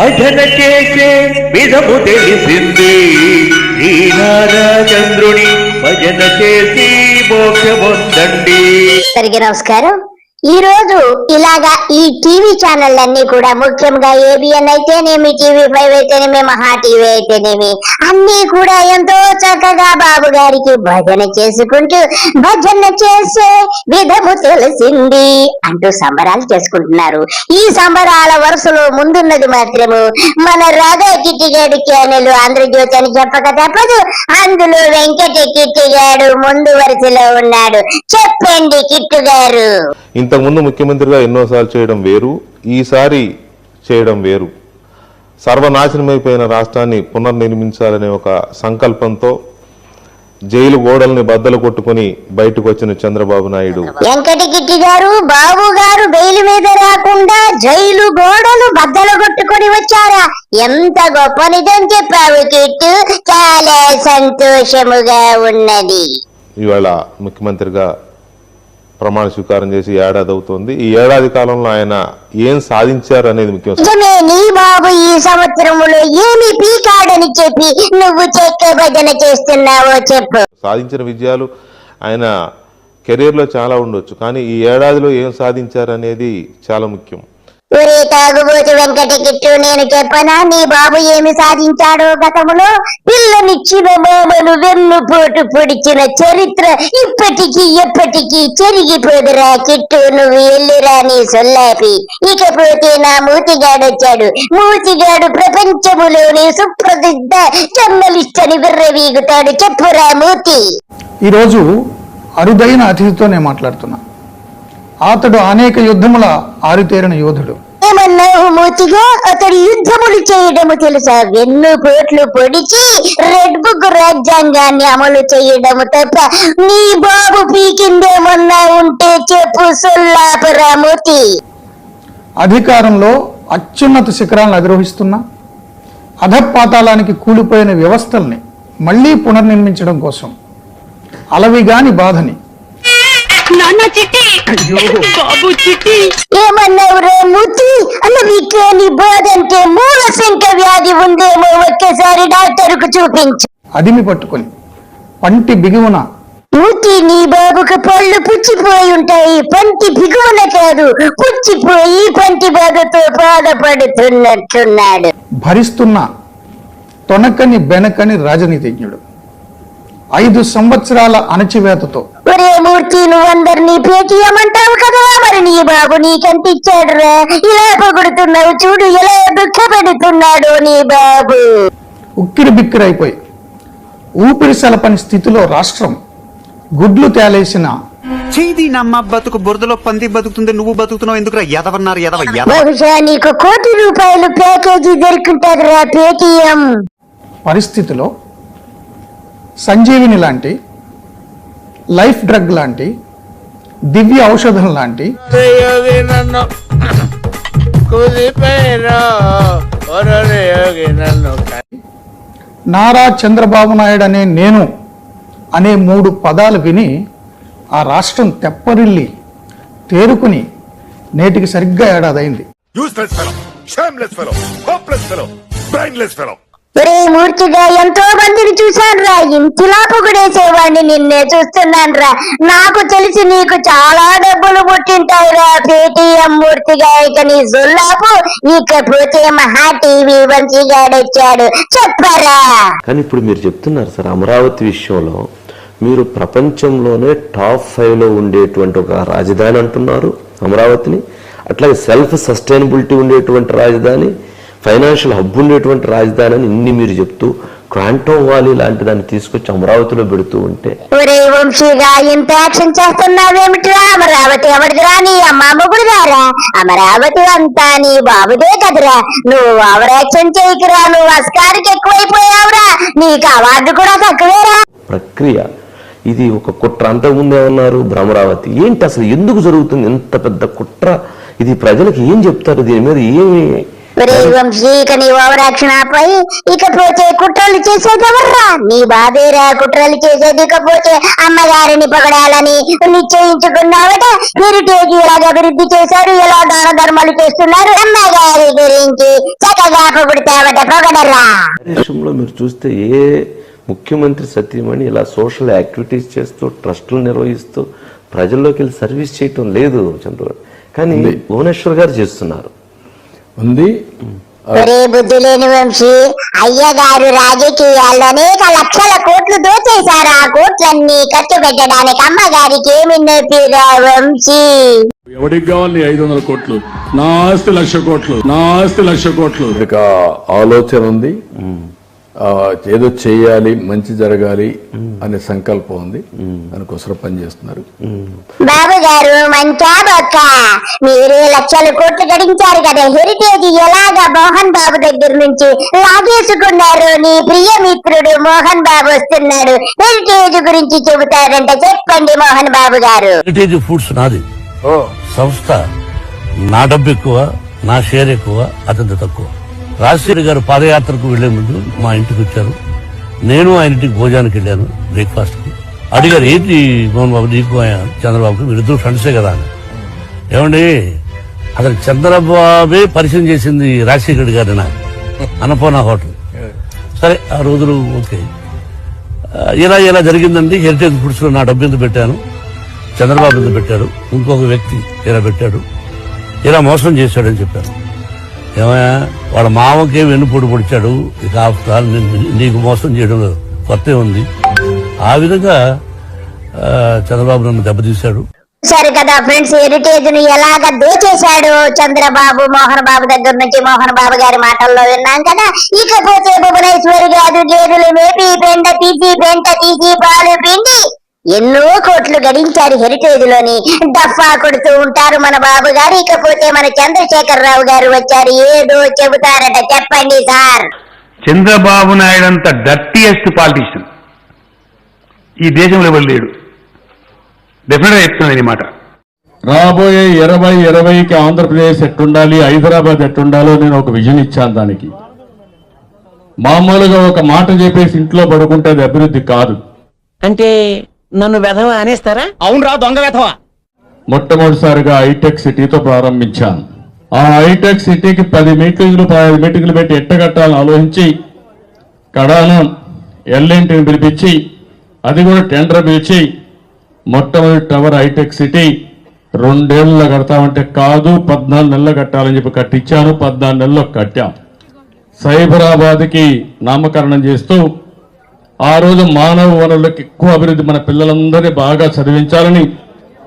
భజన చేసే విధము తెలిసింది. శ్రీనారాచంద్రుని భజన చేసి మోక్షమొందండి సరిగ్గా నమస్కారం. ఈ రోజు ఇలాగా ఈ టీవీ ఛానళ్ళన్నీ కూడా ముఖ్యంగా ఏబిఎన్ అయితేనేమి టీవీ ఫైవ్ అయితేనేమి మహా టీవీ అయితేనేమి అన్ని కూడా ఎంతో చక్కగా బాబు గారికి భజన చేసుకుంటూ భజన చేసే విధము తెలిసింది అంటూ సంబరాలు చేసుకుంటున్నారు. ఈ సంబరాల వరుసలో ముందున్నది మాత్రము మన రాధా కిట్టిగాడి ఛానల్ ఆంధ్రజ్యోతి అని చెప్పక తప్పదు. అందులో వెంకట కిట్టిగాడు ముందు వరుసలో ఉన్నాడు. చెప్పండి కిట్టు గారు. ఇంతకుముందు ముఖ్యమంత్రిగా ఎన్నోసార్లు చేయడం వేరు ఈసారి చేయడం వేరు. సర్వనాశనమైపోయిన రాష్ట్రాన్ని పునర్నిర్మించాలనే ఒక సంకల్పంతో జైలు గోడల్ని బద్దలు కొట్టుకుని బయటకు వచ్చిన చంద్రబాబు నాయుడు. వెంకట కిట్టి గారు బాబు గారు బెయిల్ మీద రాకుండా జైలు గోడలు బద్దలు కొట్టుకొని వచ్చారా? ఎంత గొప్ప నిజం చెప్పావు కిట్టు. చాలా సంతోషముగా ఉన్నది. ఇవాళ ముఖ్యమంత్రిగా ప్రమాణ స్వీకారం చేసి ఏడాది అవుతోంది. ఈ ఏడాది కాలంలో ఆయన ఏం సాధించారు అనేది ముఖ్యం నీ బాబు ఈ సంవత్సరములో ఏమి పీకాడని చెప్పి నువ్వు చెక్క భజన చేస్తున్నావో చెప్పు. సాధించిన విజయాలు ఆయన కెరీర్లో చాలా ఉండొచ్చు కానీ ఈ ఏడాదిలో ఏం సాధించారు అనేది చాలా ముఖ్యం. ఒరే తాగుబోతు వెంకట గిట్టు నేను చెప్పనా నీ బాబు ఏమి సాధించాడో గతములో? పిల్లనిచ్చిన మామను వెన్నుపోటు పొడిచిన చరిత్ర ఇప్పటికీ ఎప్పటికీ చెరిగిపోదురా కిట్టు నువ్వు ఎల్లిరా నీ సొల్లాపి. ఇకపోతే నా మూతిగాడొచ్చాడు. మూతిగాడు ప్రపంచములోని సుప్రసిద్ధ జర్నలిస్ట్ అని విర్రవీగుతాడు. చెప్పురా మూతి. ఈరోజు అరుదైన అతిథితో నేను మాట్లాడుతున్నా. అతడు అనేక యుద్ధముల ఆరితేరిన యోధుడు. ఏమన్నావు మూతిగా? అతడు యుద్ధములు చేయడము తెలుసా? వెన్ను పోట్లు పొడిచి రెడ్ బుక్ రాజ్యాంగాన్ని అమలు చేయడము తప్ప నీ బాబు పీకిందేమన్నా ఉంటే చెప్పు సొల్లాపరా మూతి. అధికారంలో అత్యున్నత శిఖరాలను అధిరోహిస్తున్న అధపాతాళానికి కూలిపోయిన వ్యవస్థల్ని మళ్ళీ పునర్నిర్మించడం కోసం అలవిగాని బాధని నాన్న చిట్టి. బాబు చిట్టి. ఏమన్నావు రే మూతి అన్నవికే నీ మూల శంక వ్యాధి ఉందేమో ఒక్కసారి డాక్టర్కు చూపించు. అదిమి పట్టుకొని పంటి బిగువున. మూతి నీ బాబుకు పళ్ళు పుచ్చిపోయి ఉంటాయి. పంటి బిగువన కాదు పుచ్చిపోయి పంటి బాధతో బాధపడుతున్నట్టున్నాడు. భరిస్తున్న తొనకని బెనకని రాజనీతిజ్ఞుడు. ఐదు సంవత్సరాల అణచివేతతో. ఒరే మూర్తి నువ్వందరినీ పేటీఎం అంటావు కదా? మరి నీ బాబు రా ఇలా పొగుడుతున్నావు చూడు దుఃఖపెడుతున్నాడు నీ బాబు. ఉక్కిరి బిక్కిరైపోయి. ఊపిరి సలపని స్థితిలో రాష్ట్రం గుడ్లు తేలేసిన. చేది నమ్మ బతుకు బురదలో పంది బతుకుతుంది నువ్వు బతుకుతున్నావు ఎందుకురా ఎదవన్నారు ఎదవ బహుశా నీకు కోటి రూపాయలు ప్యాకేజీ దొరుకుంటది రా పేటీఎం. పరిస్థితిలో సంజీవిని లాంటి లైఫ్ డ్రగ్ లాంటి దివ్య ఔషధం లాంటి. నారా చంద్రబాబు నాయుడు అనే నేను అనే మూడు పదాలు విని ఆ రాష్ట్రం తెప్పరిల్లి తేరుకుని నేటికి సరిగ్గా ఏడాదైంది. Useless ఒరే మూర్తిగా ఎంతో మందిని చూశాను రా. ఇంటిలా పొగిడేసేవాడిని నిన్నే చూస్తున్నాను రా. నాకు తెలిసి నీకు చాలా డబ్బులు పుట్టింటాయి రా. మూర్తిగా ఇక నీ జొల్లాపు ఇకపోతే మహా టీవీ వంశీగాడొచ్చాడు చెప్పరా. కానీ ఇప్పుడు మీరు చెప్తున్నారు సార్ అమరావతి విషయంలో మీరు ప్రపంచంలోనే టాప్ ఫైవ్లో ఉండేటువంటి ఒక రాజధాని అంటున్నారు అమరావతిని. అట్లాగే సెల్ఫ్ సస్టైనబిలిటీ ఉండేటువంటి రాజధాని. ఫైనాన్షియల్ హబ్ ఉండేటువంటి రాజధాని అని ఇన్ని మీరు చెప్తూ క్వాంటమ్ వాలీ లాంటి దాన్ని తీసుకొచ్చి అమరావతిలో పెడుతూ ఉంటే ఒరే వంశీగా ఇంత యాక్షన్ చేస్తున్నావేమిట్రా? అమరావతి ఎవరిదిరా నీ అమ్మ మొగుడు రారా అమరావతి అంతా నీ బాబుదే కదరా. నువ్వు ఓవర్ యాక్షన్ చేయకురా? నువ్వు అస్కారికి ఎక్కువైపోయావురా. నీకు అవార్డు కూడా తక్కువేరా. ప్రక్రియ. ఇది ఒక కుట్ర. అంతకుముందు ఏమన్నారు? భ్రమరావతి. ఏంటి అసలు? ఎందుకు జరుగుతుంది ఎంత పెద్ద కుట్ర? ఇది ప్రజలకు ఏం చెప్తారు? దీని మీద ఏమి ఒరే వంశీ ఇక నీ ఇకపోతే కుట్రలు చేసేది ఎవర్రా నీ బాబేరా కుట్రలు చేసేది ఇకపోతే అమ్మగారిని పొగడాలని నిశ్చయించుకున్నావట? హెరిటేజ్ ఎలాగ అభివృద్ధి చేశారు ఎలా దాన ధర్మాలు చేస్తున్నారు? అమ్మగారి గురించి చక్కగా పొగుడుతావట పొగడరా దేశంలో మీరు చూస్తే ఏ ముఖ్యమంత్రి సత్యమణి ఇలా సోషల్ యాక్టివిటీస్ చేస్తూ ట్రస్టులు నిర్వహిస్తూ ప్రజల్లోకి వెళ్ళి సర్వీస్ చేయటం లేదు చంద్రబాబు. కానీ భువనేశ్వర్ గారు చేస్తున్నారు. ఉంది. ఒరే బుద్ధి లేని వంశీ అయ్యగారు రాజకీయాల్లో అనేక లక్షల కోట్లు దోచేశారు. ఆ కోట్లన్నీ ఖర్చు పెట్టడానికి అమ్మగారికి ఏమి నొప్పిరా వంశీ? ఎవరికి కావాలి ఐదు వందల కోట్లు? నా ఆస్తి లక్ష కోట్లు. నా ఆస్తి లక్ష కోట్లు. ఇక ఆలోచన ఉంది. ఏదో చేయాలి మంచి జరగాలి అనే సంకల్పం ఉంది. దానికోసం పనిచేస్తున్నారు బాబు గారు మంచా బొక్క. మీరు లక్షల కోట్లు గడించారు కదా. హెరిటేజ్ ఎలాగా మోహన్ బాబు దగ్గర నుంచి లాగేసుకున్నారు? నీ ప్రియ మిత్రుడు మోహన్ బాబు వస్తున్నాడు. హెరిటేజ్ గురించి చెబుతారంట. చెప్పండి మోహన్ బాబు గారు హెరిటేజ్ ఫుడ్స్ నాది. సంస్థ నా డబ్బు ఎక్కువ నా షేర్ ఎక్కువ అతని తక్కువ. రాజశేఖర్ గారు పాదయాత్రకు వెళ్ళే ముందు మా ఇంటికి వచ్చారు. నేను ఆయన ఇంటికి భోజనానికి వెళ్ళాను బ్రేక్ఫాస్ట్కి. అడిగారు ఏంటి మోహన్ బాబు నీకు ఆయన చంద్రబాబుకి వీరిద్దరు ఫ్రెండ్సే కదా అని. ఏమండి అతను చంద్రబాబే పరిచయం చేసింది రాజశేఖర్ గారి నాకు అన్నపూర్ణ హోటల్. సరే ఆ రోజులు ఓకే. ఇలా ఇలా జరిగిందండి. హెరిటేజ్ ఫుడ్స్లో నా డబ్బు ఎందుకు పెట్టాను? చంద్రబాబు ఎందుకు పెట్టాడు? ఇంకొక వ్యక్తి ఇలా పెట్టాడు. ఇలా మోసం చేశాడని చెప్పాను ఏమయ్యా వాళ్ళ మామకే వెన్నుపొడి పొడిచాడు. ఇక ఆఫ్టర్ నీకు మోసం చేయడం కొత్త ఉంది. ఆ విధంగా చంద్రబాబు నన్ను దెబ్బతీశాడు. చూశారు కదా ఫ్రెండ్స్ హెరిటేజ్ను ఎలాగ దోచేశాడు చంద్రబాబు మోహన్ బాబు దగ్గర నుంచి మోహన్ బాబు గారి మాటల్లో విన్నాం కదా. ఇకపోతే భువనేశ్వరి గారు గేదెలు మేపి పెంట తీసి పెంట తీసి పాలు పిండి. ఎన్నో కోట్లు గడించారు హెరిటేజ్లోని డఫా కొడుతూ ఉంటారు మన బాబు గారు ఇకపోతే మన చంద్రశేఖర్ రావు గారు వచ్చారు. ఏదో చెబుతారట. చెప్పండి సార్. చంద్రబాబు నాయుడు అంత డర్టీయెస్ట్ పాలిటీషియన్. ఈ దేశంలో ఎవరు లేడు? డెఫినెట్గా చెప్తున్నాను ఈ మాట. రాబోయే ఇరవై ఇరవైకి ఆంధ్రప్రదేశ్ ఎట్టుండాలి? హైదరాబాద్ ఎట్టుండాలో నేను ఒక విజన్ ఇచ్చాను దానికి. మామూలుగా ఒక మాట చెప్పేసి ఇంట్లో పడుకుంటే అది అభివృద్ధి కాదు. అంటే నన్ను వెధవ అనేస్తారా? అవునరా దొంగ వెధవ. మొట్టమొదటిసారిగా హైటెక్ సిటీతో ప్రారంభించాను. ఆ హైటెక్ సిటీకి పది మీటింగ్లు పదహైదు మీటింగ్లు పెట్టి ఎట్టగట్టాలని ఆలోచించి కడాను ఎల్ఎన్టీని పిలిపించి అది కూడా టెండర్ పిలిచి మొట్టమొదటి టవర్ హైటెక్ సిటీ రెండేళ్ళలో కడతామంటే కాదు పద్నాలుగు నెలలు కట్టాలని చెప్పి కట్టించాను పద్నాలుగు నెలల్లో కట్టాం. సైబరాబాద్కి నామకరణం చేస్తూ ఆ రోజు మానవ వనరులకు ఎక్కువ అభివృద్ధి మన పిల్లలందరినీ బాగా చదివించాలని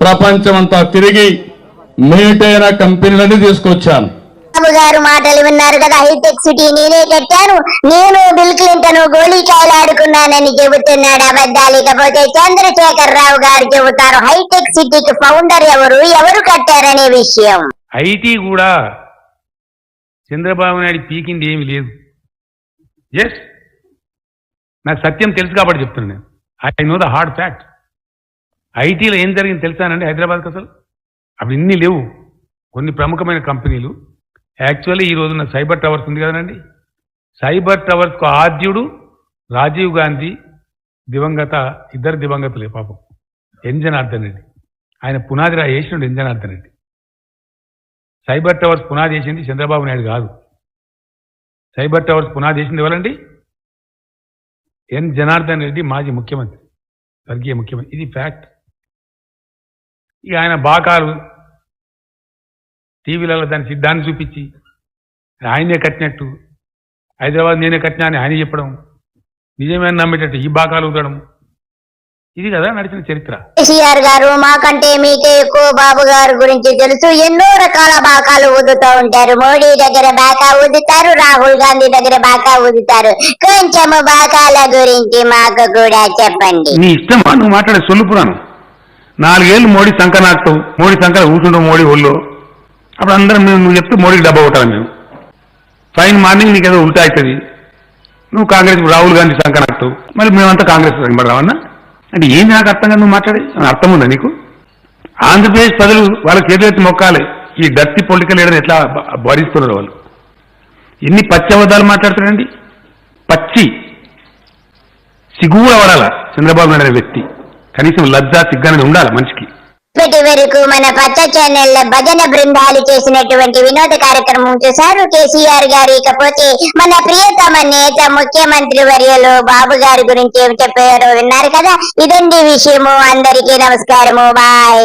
ప్రపంచమంతా తిరిగి మేటైన కంపెనీలన్నీ తీసుకొచ్చాను. బాబు గారు మాటలు విన్నారు కదా హైటెక్ సిటీ నేనే కట్టాను. నేను బిల్ క్లింటన్ గోళీకాయలు ఆడుకున్నానని చెబుతున్నాడు అబద్ధాలు ఇకపోతే చంద్రశేఖర్ రావు గారు చెబుతారు. హైటెక్ సిటీకి ఫౌండర్ ఎవరు ఎవరు కట్టారనే విషయం. ఐటీ కూడా చంద్రబాబు నాయుడు పీకింది ఏమీ లేదు. ఎస్ నాకు సత్యం తెలుసు కాబట్టి చెప్తున్నాను నేను. I know the hard fact ఐటీలో ఏం జరిగింది తెలుసానండి హైదరాబాద్కి అసలు? అప్పుడు ఇన్ని లేవు. కొన్ని ప్రముఖమైన కంపెనీలు. యాక్చువల్లీ ఈ రోజున సైబర్ టవర్స్ ఉంది కదండి. సైబర్ టవర్స్కు ఆద్యుడు రాజీవ్ గాంధీ దివంగత ఇద్దరు దివంగతులే పాపం. ఎంజనార్దన్ రెడ్డి. ఆయన పునాది రా చేసినాడు ఎంజనార్దన్ రెడ్డి. సైబర్ టవర్స్ పునాది చేసింది చంద్రబాబు నాయుడు కాదు. సైబర్ టవర్స్ పునాది చేసింది ఎవరండి? ఎన్ జనార్దన్ రెడ్డి మాజీ ముఖ్యమంత్రి స్వర్గీయ ముఖ్యమంత్రి. ఇది ఫ్యాక్ట్ ఇక ఆయన బాకాలు టీవీలలో దాని సిద్ధాన్ని చూపించి ఆయనే కట్టినట్టు హైదరాబాద్ నేనే కట్టినా అని ఆయన చెప్పడం నిజమే నమ్మేటట్టు ఈ బాకాలు ఊదడం ఇది కదా నడిచిన చరిత్ర. కేసీఆర్ గారు మాకంటే మీకే ఎక్కువ బాబు గారు గురించి తెలుసు. ఎన్నో రకాల బాకాలు ఊదుతూ ఉంటారు. మోడీ దగ్గర బాకా ఊదుతారు రాహుల్ గాంధీ దగ్గర బాకా ఊదుతారు. కొంచెము బాకాల గురించి మాకు కూడా చెప్పండి. నీ ఇష్టమా? నువ్వు మాట్లాడే సొల్లు పురాణం. నాలుగేళ్ళు మోడీ సంఖ నాటుతావు మోడీ సంఖ కూర్చుంటావు మోడీ ఒళ్ళు. అప్పుడు అందరం మేము నువ్వు చెప్తే మోడీకి డబ్బా కొట్టాలి మేము. ఫైన్ మార్నింగ్ నీకు ఏదో ఉల్టా అవుతుంది. నువ్వు కాంగ్రెస్ రాహుల్ గాంధీ సంఖ నాటుతావు మరి మేమంతా కాంగ్రెస్ పడదామన్నా? అంటే ఏం నాకు అర్థంగా నువ్వు మాట్లాడే. అర్థం ఉందా నీకు? ఆంధ్రప్రదేశ్ ప్రజలు వాళ్ళకి చేతులెత్తి మొక్కాలి ఈ డర్టీ పొలిటికల్ లీడర్ ఎట్లా భరిస్తున్నారు వాళ్ళు. ఎన్ని పచ్చి అబద్ధాలు మాట్లాడుతాడండి పచ్చి. సిగ్గు కూడా పడాల చంద్రబాబు నాయుడు అనే వ్యక్తి? కనీసం లజ్జా సిగ్గు ఉండాలి మనిషికి? ఇప్పటి వరకు మన పచ్చ ఛానల్ భజన బృందాలు చేసినటువంటి వినోద కార్యక్రమం చూశారు కేసీఆర్ గారు. ఇకపోతే మన ప్రియతమ నేత ముఖ్యమంత్రి వర్యలు బాబు గారి గురించి ఏం చెప్పారో విన్నారు కదా? ఇదండి విషయము. అందరికీ నమస్కారము. బాయ్